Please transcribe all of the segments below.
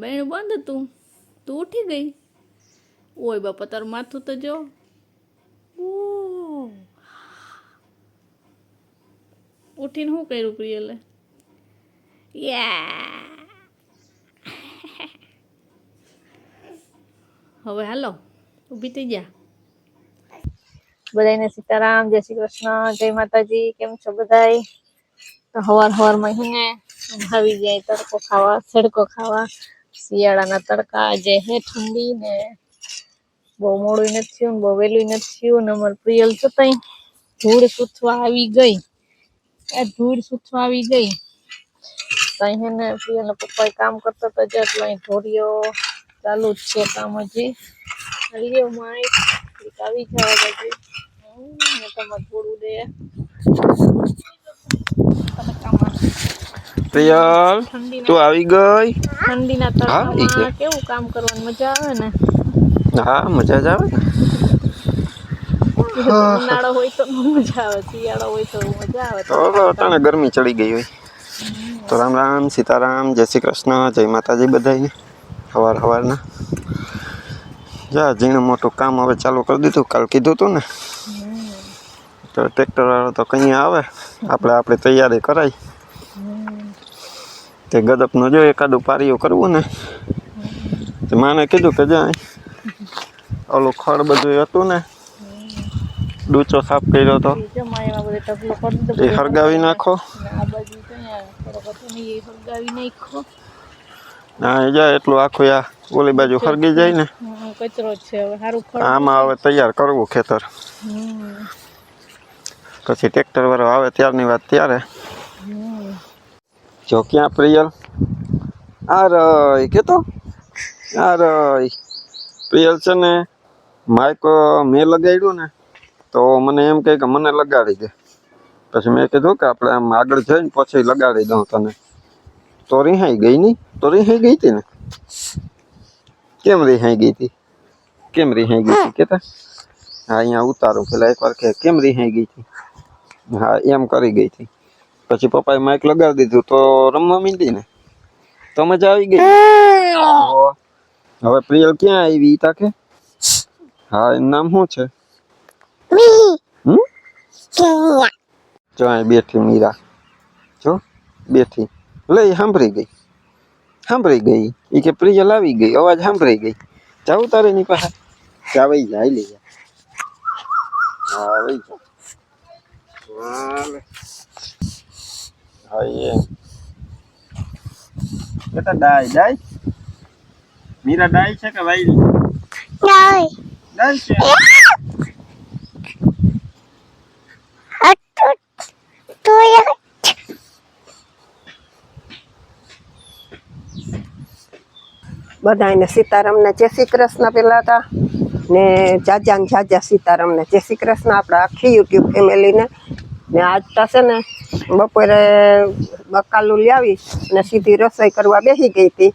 બેન બંધ હતું તું ઉઠી ગઈ? ઓય બાપા, તારું માથું તો જો. ઓહ. ઉઠીને શું કર્યું પ્રિયલે? યા. હવે હાલો, ઊભી થઈ જા. બધાને સીતારામ, જય શ્રી કૃષ્ણ, જય માતાજી, કેમ છો બધાય? તો હવાર હવારમાં હિને આવી જાય તડકો ખાવા સડકો ખાવા. શિયાળાના તડકા આજે હે ઠંડી ને બહુ મોડું નથી થયું બહુ વહેલું નથી થયું ને અમારે પ્રિયલ છતાંય ધૂળ સૂથવા આવી ગઈ. એ ધૂળ સૂથવા આવી ગઈ. ત્યાં હે ને પ્રિયલના પપ્પા કામ કરતા હતા જે એટલે અહીં ઢોરિયો ચાલુ જ છે કામ હજી. લ્યો માય આવી જવા બાજુ. તમારે થોડું દે તડકામાં પ્રિયલ તું આવી ગઈ? ઠંડીના તડકામાં કેવું કામ કરવાની? મજા આવે ને? હા મજા જ આવે ને. ઉનાળો હોય તો મજા આવે શિયાળો હોય તો મજા આવે. તો તો ગરમી ચડી ગઈ હોય. તો રામ રામ સીતારામ જય શ્રી કૃષ્ણ જય માતાજી બધાને સવાર સવારના જા ઝીણું મોટું કામ હવે ચાલુ કરી દીધું. કાલ કીધું તું ને. તો ટ્રેક્ટર વાળો તો કઈ આવે. આપણે આપણે તૈયારી કરાય. તે ગદપનું જો એકાદું પારીઓ કરવું ને. તે માને કીધું કે જાય. ઓલું ખડ બધું હતું ને ડૂચો સાફ કર્યો તો. જમાયમાં બધે ટપલો કરી દીધો એ હરગાવી નાખો. ને હતો એ જાય એટલું આખું આ ઓલી બાજુ હરગી જાય ને. કચરો છે આમાં હવે તૈયાર કરવું ખેતર. પછી ટ્રેક્ટર વાળો આવે ત્યારની વાત ત્યારે. જો ક્યાં પ્રિયલ? આ રય કેતો? આ રય પ્રિયલ છે ને માઇક મેં લગાડ્યું ને, તો મને એમ કહે કે મને લગાડી દે. પછી મેં કીધું કે આપણે આમ આગળ જઈને પછી લગાડી દઉં તને. તો રિહાઈ ગઈ નહીં તો રિહાઈ ગઈ હતી ને? કેમ રિહાઈ ગઈ હતી કેમ રિહાઈ ગઈ હતી કેતા? હા, અહીંયા ઉતારું, પેલા એકવાર કે કેમ રિહાઈ ગઈ હતી હા, એમ કરી ગઈ હતી પછી પપ્પાએ માઇક લગાવી દીધું તો રમવા મીંડી ને. તો મજા આવી ગઈ. હવે પ્રિયલ ક્યાં આવી તાકે? હા એનું નામ શું છે? જો અહીં બેઠી મીરા. જો બેઠી. લઈ સાંભળી ગઈ. સાંભળી ગઈ. એ કે પ્રિયલ આવી ગઈ. અવાજ સાંભળી ગઈ. જાવ તારે ની પાસે? જાવઈ જાય લઈ જા હા આવી જા. હા એ dai. ડાય મીરા ડાય છે કે ભાઈ ડાય. ડાય છે. બધાને સીતારામને જય શ્રી કૃષ્ણ પેલા હતા. ને જાજા ને જાજા સીતારામને. જય શ્રી કૃષ્ણ આપણા આખી યુટ્યુબ ફેમિલીને. ને આજ છે ને બપોરે બકાલું લાવી ને સીધી રસોઈ કરવા બેસી ગઈ હતી.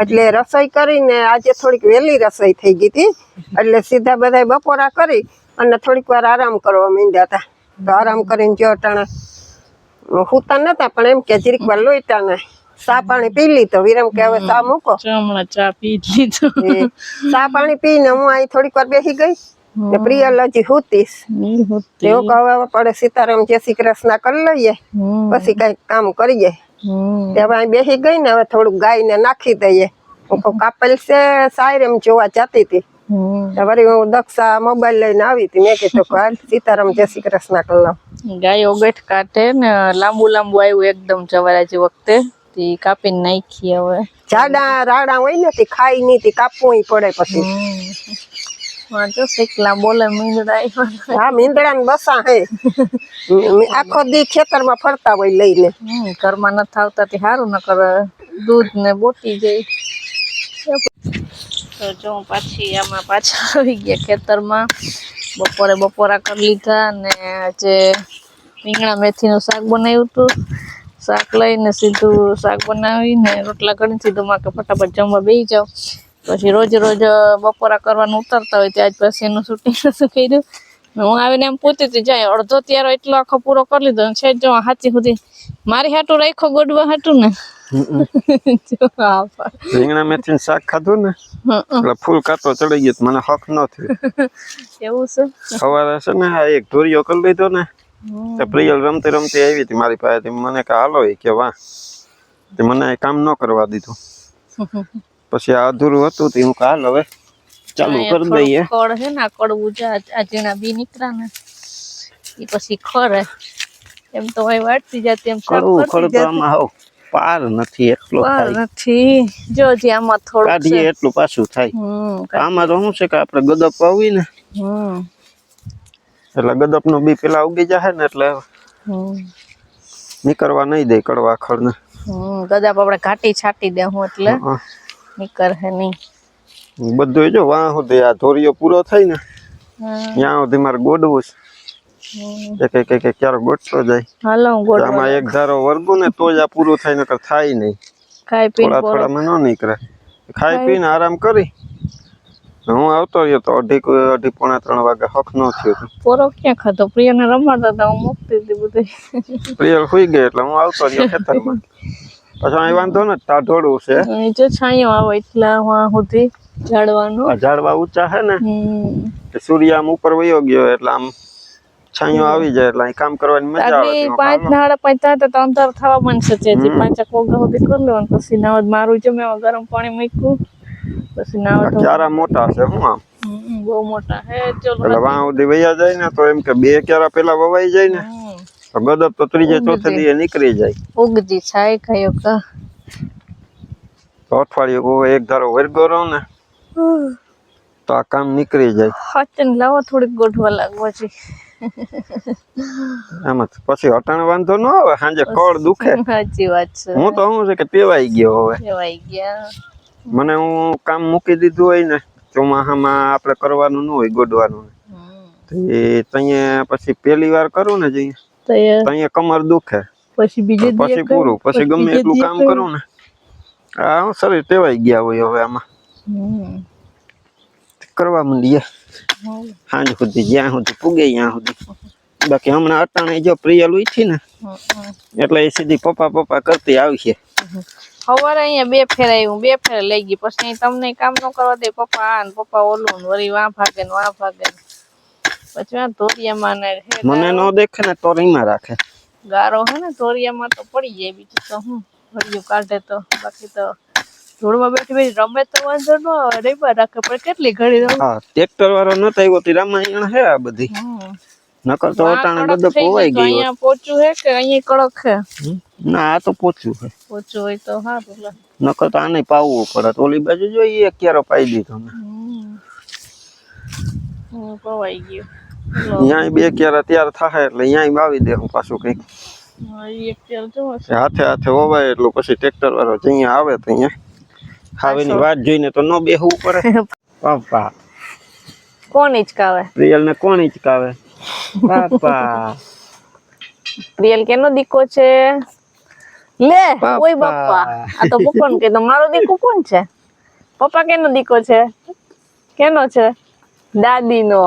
એટલે રસોઈ કરીને આજે થોડીક વહેલી રસોઈ થઈ ગઈ હતી. એટલે સીધા બધા બપોરા કરી અને થોડીક વાર આરામ કરવા માંડ્યા હતા. તો આરામ કરીને જો અટાણે સૂતા નતા પણ એમ કે જરીક વાર લોહીતા ને ચા પાણી પી લીધો. વિરમ કે હવે ચા મૂકો. ચા પી લીધો. ચા પાણી પીને હું અહીં થોડીક વાર બેસી ગઈ. ને પ્રિયલ હજી હુતીશ. ઈ એવું કહે પડે સીતારામ જય શ્રી કૃષ્ણ કરી લઈએ પછી કંઈક કામ કરીએ હવે બેસી ગઈ ને હવે થોડુંક ગાયને નાખી દઈએ. હું કાપેલ છે સાયરેમ જોવા જતી હતી. વળી હું દક્ષા મોબાઈલ લઈને આવી હતી. મેં કીધું કે હાલ સીતારામ જય શ્રી કૃષ્ણ કરી ગાય ગાયો ગઠ કાઢે ને લાંબુ લાંબુ આવ્યું એકદમ જવારાજી વખતે. તે કાપીને નાખી હવે. જાડા રાડા હોય ને તે ખાઈ નહીં તે કાપવું પડે પછી. વાંચો શીખલા બોલે મીંદડા હા મીંદડા ને બસા હે. આખો દી ખેતરમાં ફરતા હોય લઈને. ઘરમાં નથી થાવતા તે સારું ન કરે દૂધ ને બોટી જાય તો જો પાછી આમાં પાછા આવી ગયા ખેતરમાં. બપોરે બપોરા કરી લીધા ને આજે રીંગણા મેથીનું શાક બનાવ્યું હતું. શાક લઈને સીધું શાક બનાવીને રોટલા કરીને સીધું માં કે ફટાફટ જમવા બેસી જાઉં. પછી રોજ રોજ બપોરા કરવાનું ઉતરતા હોય ત્યાં જ પછી એનું શૂટિંગ શું કર્યું. ને હું આવીને એમ પૂછતી હતી જાય અડધો ત્યારે એટલો આખો પૂરો કરી લીધો છે જો હાથી સુધી મારી હાટું રાખ્યો ગોડવા હાટું ને. રીંગણા મેથીનું શાક ખાધું ને એટલે ફૂલ કાતો ચડી ગયો મને હક ન થયો. એવું છે? સવારે છે ને આ એક ઢોરિયો કરી લીધો ને. પ્રિયલ રમતી રમતી આવી હતી મારી પાસે મને કે હાલો કે વાહ તે મને કામ ન કરવા દીધું. પછી આ અધૂરું હતું તે હું કાલ હવે ચાલુ કરી દઈએ. કળ છે ને કડવું છે આ- ઝીણા બી નીકળા ને એ પછી ખરે. એમ તો હવે વાટતી જતી એમ કડવું કરતી તો આમાં પાર નથી એટલું પાર નથી. જો જે આમાં થોડું કાઢીએ એટલું પાછું થાય. આમાં તો શું છે કે આપણે ગદપ આવી ને એટલે ગદપનું બી પેલા ઉગી જાય ને એટલે નીકળવા નહીં દે કડવા ખડ ને ગદાપ આપણે ઘાટી છાટી દે હું એટલે. નીકળ હે નહીં. બધું જો વાહ સુધી આ ધોરીઓ પૂરો થાય ને ત્યાં સુધી મારે ગોડવું છે. એક એક એક ક્યારે ગોઠતો જાય. હાલો હું આમાં એક ધારો વર્ગો ને તો જ આ પૂરું થાય નકર થાય નહીં. ખાઈ પી થોડા થોડા માં ન નીકળે. ખાઈ પીને આરામ કરી. હું આવતો રહ્યો તો અઢી ક- અઢી પોણા ત્રણ વાગે હક ન થયો પોરો ક્યાં ખાધો? પ્રિયાને રમાડતા હતા હું મૂકતી હતી બધું. પ્રિયલ સુઈ ગઈ એટલે હું આવતો રહ્યો ખેતરમાં. પછી અહીં વાંધો ને ટાઢોળું છે. નીચે છાંયો આવે એટલા વાં સુધી ઝાડવાનું. ઝાડવા ઊંચા છે ને? સૂર્ય આમ ઉપર વયો ગયો એટલે આમ છાંયો આવી જાય એટલે અહીં કામ કરવાની મજા આવે પાંચ નાડા પાંચ થાય તો અંતર થવા બનશે તેથી પાંચ કોગા સુધી કરી લેવાનું પછી નાવ મારું જમે ગરમ પાણી મૂક્યું પછી નાવ ક્યારા મોટા છે હું આમ? બહુ મોટા હે ચલો વાં સુધી વયા જાય ને તો એમ કે બે ક્યારા પેલા વવાઈ જાય ને? હમ. તો ત્રીજે ચોથે દીએ નીકળી જાય. ઉગતી થાય કયો ક. તો અઠવાડિયું એક ધારો વર્ગો રહો ને તો આ કામ નીકળી જાય. હાચન લાવો થોડીક ગોઠવા લાગવા છે એમાં પછી હટાણ વાંધો ન આવે સાંજે કળ દુખે. સાચી વાત છે. હું તો શું છે કે પેવાઈ ગયો હવે. કહેવાય ગયા. મને હું કામ મૂકી દીધું હોય ને ચોમાસામાં આપણે કરવાનું ન હોય ગોડવાનું. તો એ તઈએ પછી પહેલી વાર કરું ને જઈએ. તો તઈએ કમર દુખે. પછી બીજે પછી પૂરું પછી ગમે એટલું કામ કરું ને. આ હું શરીર ટેવાઈ ગયા હોય હવે આમાં. કરવા માંડીએ. સાંજ સુધી જ્યાં સુધી પૂગે ત્યાં સુધી. બાકી હમણાં અટાણે જો પ્રિયલ ઉઠી ને એટલે એ સીધી પપ્પા પપ્પા કરતી આવશે સવારે અહીંયા બે ફેર આવ્યું બે ફેર લઈ ગઈ. પછી તમને કામ ન કરવા દે પપ્પા આ ને પપ્પા ઓલું ને વળી વાં ભાગે ને વાં ભાગે ને પછી આ ધોરિયામાં ને હે મને ન દેખે ને તો રીમાં રાખે. ગારો હે ને ધોરિયામાં તો પડી જાય બીજું તો હું હરિયું કાઢે તો. બાકી તો ધૂળમાં બેઠી બેઠી રમે તો વાંધો ન આવે રેબા રાખે પણ કેટલી ઘડી રમે હા ટ્રેક્ટર વાળો નતો આવ્યો તે રામાયણ હે આ બધી. હમ. નકર તો વાં અટાણે કડક બધો થઈ પોવાઈ ગઈ તો ગયો અહીંયા પોચું હે કે અહીંયા કડક હે? હમ. ના આ તો પોચું છે પોચું હોય તો સારું લે નકર તો આને પાવવું પડે તો ઓલી બાજુ જોઈએ ક્યારો પાઈ દીધો મેં. હમ. હમ, પવાઈ ગયું. અહીંયા બે ક્યારા તૈયાર થાય એટલે અહીંયા વાવી દે હું પાછું કંઈક. હાથે હાથે હોવાય એટલું પછી ટ્રેક્ટર વાળો અહીંયા આવે તો અહીંયા ખાવાની વાત જોઈને તો ન બેહવું પડે. પાપા કોણ હિચકાવે? પ્રિયલ ને કોણ હિચકાવે? પાપા પ્રિયલ કેનો દીકો છે? લે. ઓય બાપા. આ તો પપ્પા કે તો મારો દીકો કોણ છે? પપ્પા કેનો દીકો છે? કેનો છે? દાદી નો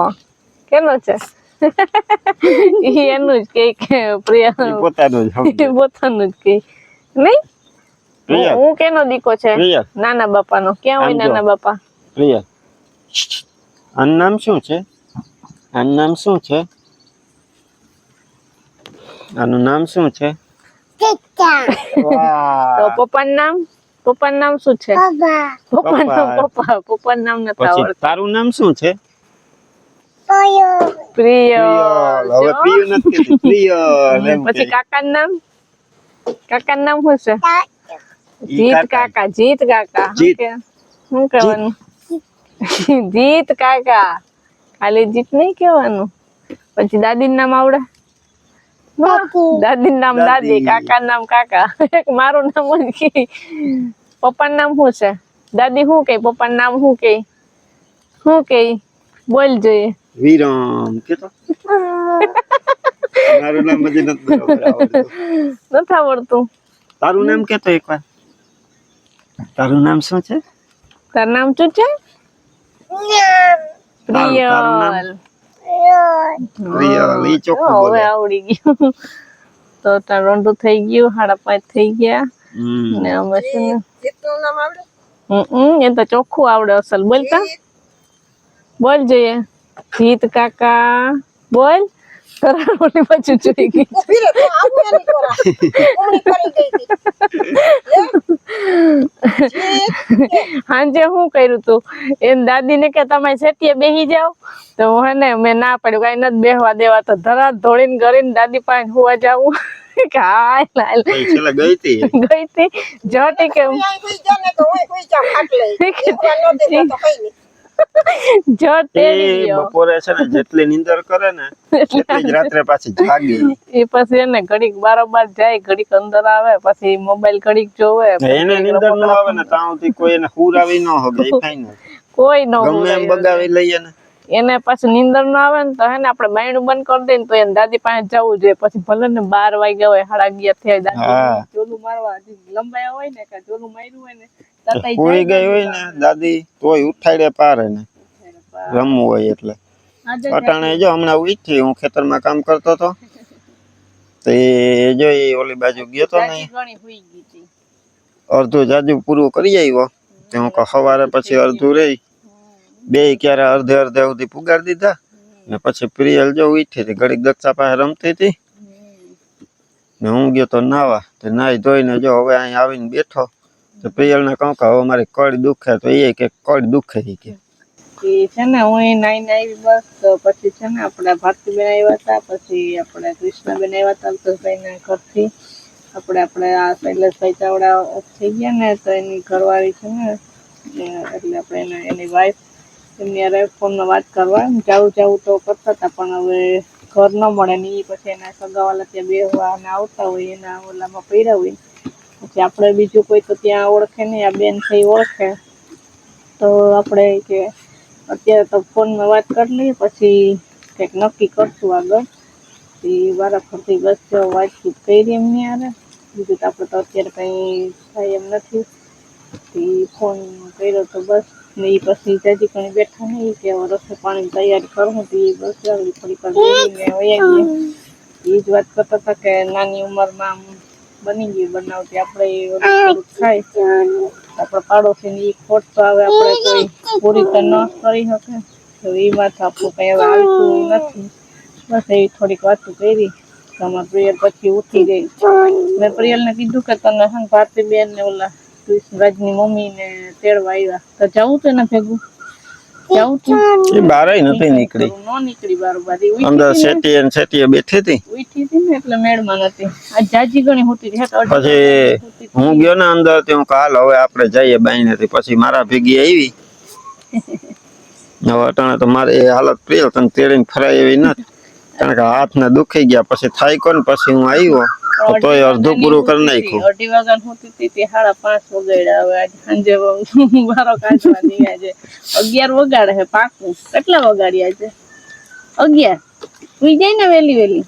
કેનો છે? એનું જ કે પ્રિયા પોતાનું જ પોતાનું જ કે નહીં? હું કેનો દીકો છે? નાના બાપાનો. ક્યાં હોય નાના બાપા? પ્રિયા. આનું નામ શું છે? આનું નામ શું છે? આનું નામ શું છે? તો પપ્પાનું નામ? પપ્પાનું નામ શું છે? પપ્પાનું પપ્પા. પપ્પા. પપ્પાનું નામ નથી આવડતું. તારું નામ શું છે? પ્રિયલ હવે. પ્રિય નથી પ્રિયલ પછી. કાકાનું નામ? કાકાનું નામ શું છે? જીત કાકા. જીત કાકા. શું કહેવાનું? જીત કાકા. ખાલી જીત નહીં કહેવાનું. પછી દાદીનું નામ આવડે? દાદી. નામ દાદી. કાકા કાકાનું નામ કાકા. મારું નામ જ પપ્પા પપ્પાનું નામ શું છે? દાદી શું કે પપ્પાનું નામ શું કે શું કે બોલ જોઈએ. વિરમ. કેતો? મારું નામ બધી નથી આવડતું. નથી આવડતું. તારું નામ કેતો એકવાર? તારું નામ શું છે? તારું નામ શું છે? તારું- તારું નામ? પ્રિયલ પ્રિયલ ઈ ચોખ્ખું હવે આવડી ગયું. તો તાર રોંડું થઈ ગયું સાડા પાંચ થઈ ગયા. ને અમે છે નામ આવડે? હમ એ તો ચોખ્ખું આવડે અસલ. બોલતા બોલ જોઈએ. જીત કાકા બોલ કરાર ઓલી બાજુ જોઈ ગઈ ઊભી રહે, તું આવું એની કોરા. ઊંઘી કરી ગઈ હાંજે હું કર્યું તું એમ દાદી ને કે તમે છેટીએ બેસી જાવ તો હે મેં ના પાડ્યું કઈ નથી બેહવા દેવા તો ધરા ધોળીને કરીને દાદી પાસે હોવા જાવું કે પછી છેલ્લે ગઈ હતી ગઈ હતી જટી કે જા તેડી બપોરે છે ને જેટલી નીંદર કરે ને એટલી જ રાત્રે પાછી જાગે. એ પછી એને ઘડીક બારોબાર જાય ઘડીક અંદર આવે પછી મોબાઈલ ઘડીક જોવે એને નીંદર ન આવે ને ત્યાં કોઈ એને હુરાવી ન હોગે એ ફાઈનલ કોઈ ન ગમે એમ બગાવી લઈએ ને. એને પછી નીંદર ન આવે ને તો હે ને આપણે બાયણું બંધ કરી દઈએ તો એને દાદી પાસે જવું જોઈએ. પછી ભલે ને બાર વાગ્યા હોય સાડા અગિયાર થયા દાદી ચોલું મારવા હજી લંબાયા હોય ને કે ચોલું માર્યું હોય ને પૂરી ગઈ હોય ને દાદી તોય ઉઠાડે પારે ને રમવું હોય એટલે. અટાણે જો હમણાં ઉઠી હું ખેતરમાં કામ કરતો હતો. તો એ જો એ ઓલી બાજુ ગયો તો ને અડધું જાજુ પૂરું કરી આવ્યો. તો હું કહું સવારે પછી અડધું રહી. બે ક્યારે અડધે અડધે સુધી પુગાડી દીધા. ને પછી પ્રિયલ જો ઉઠી હતી. ઘડીક દક્ષા પાસે રમતી હતી. ને હું ગયો તો નાવા. તે નાઈ ધોઈને જો હવે અહીં આવીને બેઠો. તો પ્રિયલને કહું કે હવે મારી કડ દુખે તો એ કે કડ દુખે ઈ કે. એ છે ને, હું એ નાઈ આવી બસ, તો પછી છે ને આપણે ભારતીબેન આવ્યા હતા, પછી આપણે કૃષ્ણબેન આવ્યા હતા, અલ્પેશભાઈના ઘરથી. આપણે આપણે આ શૈલેષભાઈ ચાવડા થઈ ગયા ને, તો એની ઘરવાળી છે ને, એ, એટલે આપણે એના, એની વાઈફ એમની અરે ફોનમાં વાત કરવા જાવું જાવું તો કરતા હતા, પણ હવે ઘર ન મળે ને એ પછી એના સગાવાલા ત્યાં બેહવા આવતા હોય, એના ઓલામાં પડ્યા હોય. પછી આપણે બીજું કોઈ તો ત્યાં ઓળખે નહીં, આ બેન થઈ ઓળખે. તો આપણે કે અત્યારે તો ફોનમાં વાત કરી લઈએ, પછી કંઈક નક્કી કરશું આગળ. એ વારા ફરતી બસ જો વાતચીત કરી એમની આરે બીજું તો આપણે તો અત્યારે કંઈ થાય એમ નથી. એ ફોન કર્યો તો બસ. ને એ પછી જાજી ઘણી બેઠા નહીં કે રસોઈ પાણી તૈયાર કરું તો એ બસ થોડીક વાર એ જ વાત કરતા હતા કે નાની ઉંમરમાં બની ગયું બનાવતી. આપણે ખાય આપણા પાડોશી ની ખોટ તો આવે, આપણે કોઈ પૂરી તો ન કરી શકે. તો એ વાત આપણું કઈ હવે આવતું નથી. બસ એવી થોડીક વાતો કરી. તો અમારા પ્રિયલ પછી ઉઠી ગઈ. મેં પ્રિયલને કીધું કે તને હે ભારતી બેન ને ઓલા ની મમ્મી ને તેડવા આવ્યા. તો જવું તો ને ભેગું? તું એ બારે નથી નીકળી ન નીકળી બારોબાર અંદર હતી ને- સેટીએ બેઠી હતી. ઉઠી હતી ને એટલે મેળમાં નથી. આ જાજી ઘણી હોતી હતી. પછી. હું ગયો ને અંદર તે હું હવે આપણે જઈએ બાઈને પછી મારા ભેગી આવી. હવે અટાણે તો મારે એ હાલત પ્રિય તને તેડીને ફરાય એવી નથી. કારણ કે હાથ ને દુખી ગયા. પછી થાય કોને પછી હું આવ્યો. તો તોય અડધું પૂરું કરી નાખ્યું અઢી વાગ્યા હોતી હતી તે સાડા પાંચ વગાડ્યા હવે આજે સાંજે બારો કાઢવાની આજે અગિયાર વગાડે છે પાકું કેટલા વગાડ્યા છે અગિયાર સુઈ જાય ને વેલી વેલી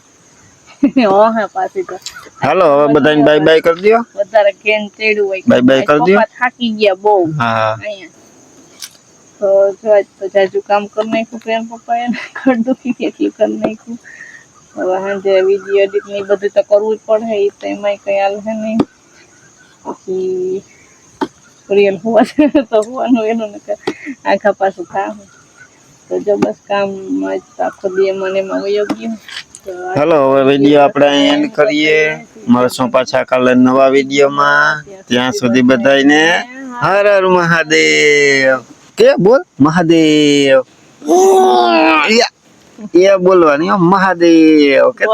હો હે પાછી તો હાલો હવે બધાને બાય બાય કરી દો વધારે કેન ચડ્યું હોય Bye bye કરી દ્યો. પપ્પા થાકી ગયા બહુ હા અહીંયા તો જો આજ તો જાજુ કામ કરી નાખ્યું પ્રેમ પપ્પાએ ઘર દુખી ગઈ એટલું કરી નાખ્યું હવે સાંજે વીડિયો એડિટ ને બધું તો કરવું જ પડે એ તો એમાંય કઈ હાલ છે નહીં. પછી રિયલ હોવા છે તો હોવાનું એનું આખા પાછું કામ. તો જો બસ કામમાં જ આખો દી એમાં એમાં વયો ગયો. હાલો હવે વીડિયો આપણે અહીં end કરીએ. મળશું પાછા કાલે નવા વિડીયોમાં ત્યાં સુધી બધાને હર હર મહાદેવ. કે બોલ? મહાદેવ. યા, એ બોલવાની મહાદેવ કે